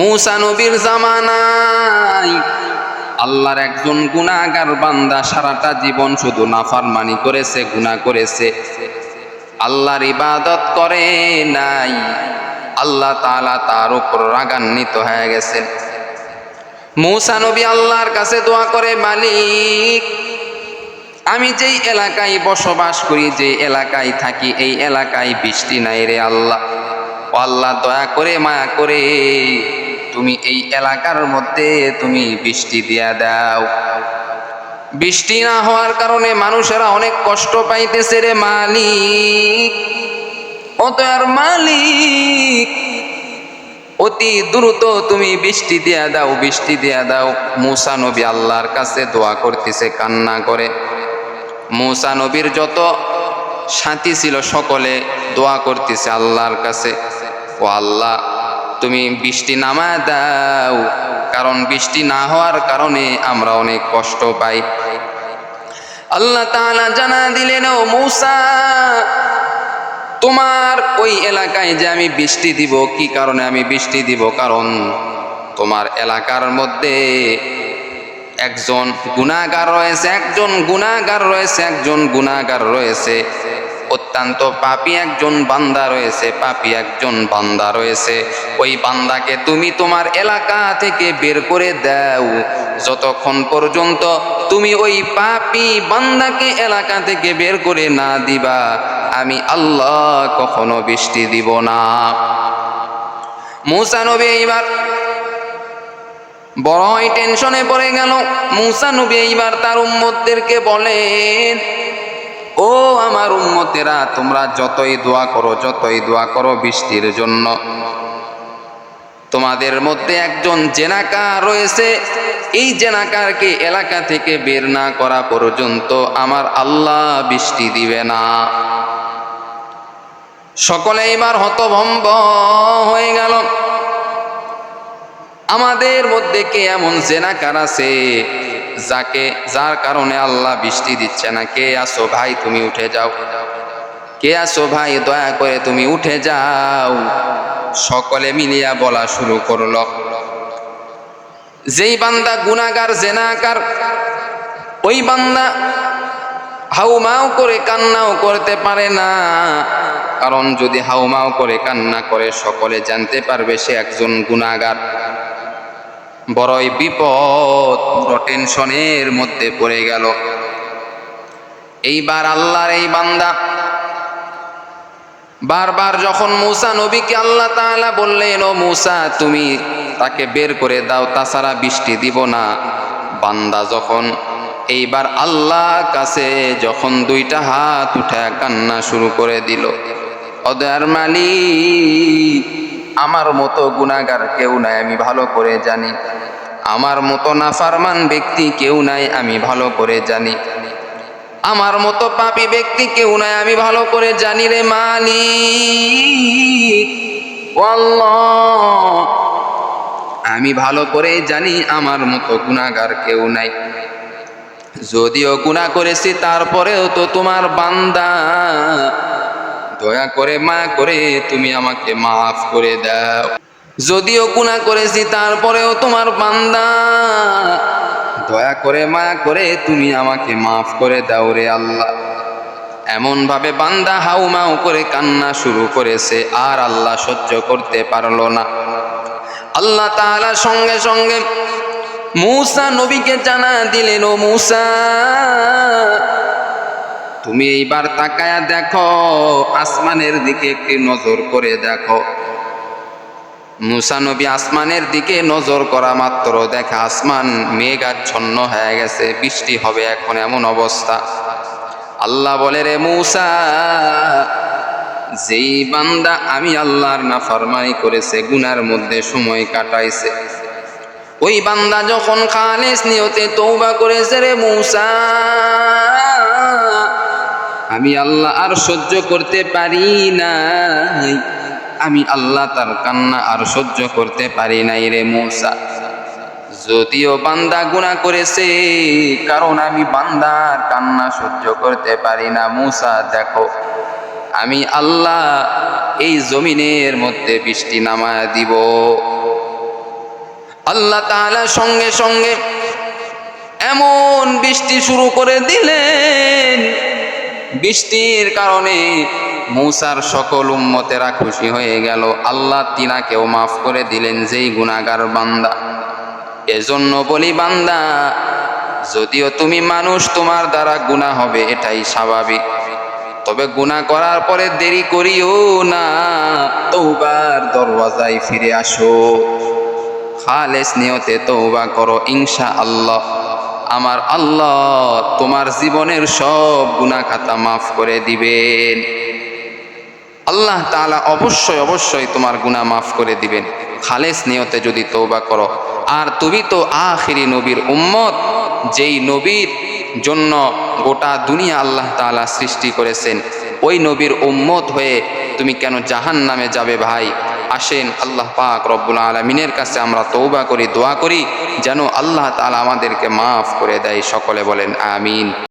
মুসা নবীর জামানায়। আল্লাহর একজন গুণাগার বান্দা সারাটা জীবন শুধু নাফারমানি করেছে, গুনাহ করেছে। আল্লাহর ইবাদত করে নাই। আল্লাহ তাআলা তার উপর রাগান্বিত হয়ে গেছেন মৌসা নবী আল্লাহর কাছে দোয়া করে, মালিক, আমি যেই এলাকায় বসবাস করি, যে এলাকায় থাকি, এই এলাকায় বৃষ্টি নাই রে আল্লাহ। আল্লাহ, দয়া করে মায়া করে। তুমি এই এলাকার মধ্যে তুমি বৃষ্টি দিয়া দাও। বৃষ্টি না হওয়ার কারণে মানুষেরা অনেক কষ্ট পাইতেছে রে মালিক। অত আর মালিক, অতি দ্রুত তুমি বৃষ্টি দিয়া দাও, বৃষ্টি দিয়া দাও। মুসা নবী আল্লাহর কাছে দোয়া করতেছে, কান্না করে। মুসা নবীর যত সাথী ছিল সকলে দোয়া করতেছে আল্লাহর কাছে। ও আল্লাহ তুমি বৃষ্টি নামা দাও, কারণ বৃষ্টি না হওয়ার কারণে আমরা অনেক কষ্ট পাই। আল্লাহ তাআলা জানা দিলেন, ও মূসা, তোমার ওই এলাকায় যে আমি বৃষ্টি দিব, কি কারণে আমি বৃষ্টি দিব? কারণ তোমার এলাকার মধ্যে একজন গুণাগার রয়েছে, একজন গুণাগার রয়েছে, একজন গুণাগার রয়েছে। অত্যন্ত পাপী একজন বান্দা রয়েছে, পাপী একজন বান্দা রয়েছে। ওই বান্দাকে তুমি তোমার এলাকা থেকে বের করে দাও। যতক্ষণ পর্যন্ত তুমি ওই পাপী বান্দাকে এলাকা থেকে বের করে না দিবা, আমি আল্লাহ কখনো বৃষ্টি দিব না। মুসা নবী এইবার বড়ই টেনশনে পড়ে গেল। মুসা নবী এইবার তার উম্মতদেরকে বলেন ও আমার উম্মতেরা, তোমরা যতই দোয়া করো, যতই দোয়া করো বৃষ্টির জন্য। তোমাদের মধ্যে একজন জেনাকার রয়েছে। এই জেনাকারকে এলাকা থেকে বের না করা পর্যন্ত আমার আল্লাহ বৃষ্টি দিবে না। সকলে এবার হতভম্ব হয়ে গেল। আমাদের মধ্যে কে এমন জেনাকার আছে যাকে, যার কারণে আল্লাহ বৃষ্টি দিচ্ছে না? কে আসো ভাই তুমি উঠে যাও। কে আসো ভাই দয়া করে তুমি উঠে যাও। সকলে মিলিয়া বলা শুরু করল। যেই বান্দা গুনাগার, জেনাকার, ওই বান্দা হাউমাও করে কান্নাও করতে পারে না। কারণ যদি হাউমাও করে কান্না করে, সকলে জানতে পারবে সে একজন গুনাগার। বড়ই বিপদ, বড় টেনশনের মধ্যে পড়ে গেল। এইবার আল্লাহর এই বান্দা বারবার যখন মূসা নবীকে আল্লাহ তাআলা বললেন, ও মূসা, তুমি তাকে বের করে দাও, তাছাড়া বৃষ্টি দিব না। বান্দা যখন এইবার আল্লাহ কাছে যখন দুইটা হাত উঠে কান্না শুরু করে দিল, অদয়ার মালিক আমার মতো গুণাগার কেউ নাই, আমি ভালো করে জানি। আমার মতো নাফারমান ব্যক্তি কেউ নাই, আমি ভালো করে জানি। আমার মতো পাপী ব্যক্তি কেউ নাই, আমি ভালো করে জানি রে মালিক। ও আমি ভালো করে জানি, আমার মতো গুণাগার কেউ নাই। যদিও গুণা করেছি, তারপরেও তো তোমার বান্দা দয়া করে মা করে, তুমি আমাকে মাফ করে দাও। যদিও গুণা করেছি, তারপরেও তোমার বান্দা। দয়া করে মা করে, তুমি আমাকে মাফ করে দাও রে আল্লাহ। এমন ভাবে বান্দা হাউ মাউ করে কান্না শুরু করেছে, আর আল্লাহ সহ্য করতে পারল না। আল্লাহ তাআলা সঙ্গে সঙ্গে মূসা নবীকে জানা দিলেন, ও মূসা। তুমি এইবার তাকায়া দেখো, আসমানের দিকে একটি নজর করে দেখো। মুসা নবী আসমানের দিকে নজর করা মাত্র, দেখা আসমান মেঘ মেঘাচ্ছন্ন হয়ে গেছে, বৃষ্টি হবে এখন এমন অবস্থা। আল্লাহ বলে, রে মুসা, যেই বান্দা আমি আল্লাহর না ফরমানি করেছে, গুনার মধ্যে সময় কাটাইছে। ওই বান্দা যখন খালেস নিয়তে তৌবা করেছে, রে মুসা আমি আল্লাহ আর সহ্য করতে পারি না আমি আল্লাহ তার কান্না আর সহ্য করতে পারি নাই রে মূসা। যদিও বান্দা গুণা করেছে, কারণ আমি বান্দার কান্না সহ্য করতে পারি না মূসা, দেখো। আমি আল্লাহ এই জমিনের মধ্যে বৃষ্টি নামায় দিব। আল্লাহ তাআলা সঙ্গে সঙ্গে এমন বৃষ্টি শুরু করে দিলেন বৃষ্টির কারণে মৌসার সকল উম্মতেরা খুশি হয়ে গেল। আল্লাহ তিনাকেও মাফ করে দিলেন, যেই গুণাগার বান্দা। এজন্য বলি বান্দা, যদিও তুমি মানুষ, তোমার দ্বারা গুণা হবে, এটাই স্বাভাবিক। তবে গুণা করার পরে দেরি করিও না তৌবার দরওয়াজায় ফিরে আসো। খালেস নিয়তে তৌবা করো ইনশা আল্লাহ আমার আল্লাহ তোমার জীবনের সব গুনাহ খাতা মাফ করে দিবেন। আল্লাহ তাআলা অবশ্যই অবশ্যই তোমার গুনাহ মাফ করে দিবেন। খালেস নিয়তে যদি তৌবা করো। আর তুমি তো আখিরি নবীর উম্মত, যেই নবীর জন্য গোটা দুনিয়া আল্লাহ তাআলা সৃষ্টি করেছেন, ওই নবীর উম্মত হয়ে তুমি কেন জাহান নামে যাবে ভাই? আসেন আল্লাহ পাক রব্বুল আলমিনের কাছে আমরা তৌবা করি, দোয়া করি। যেন আল্লাহ তালা আমাদেরকে মাফ করে দেয়। সকলে বলেন আমিন।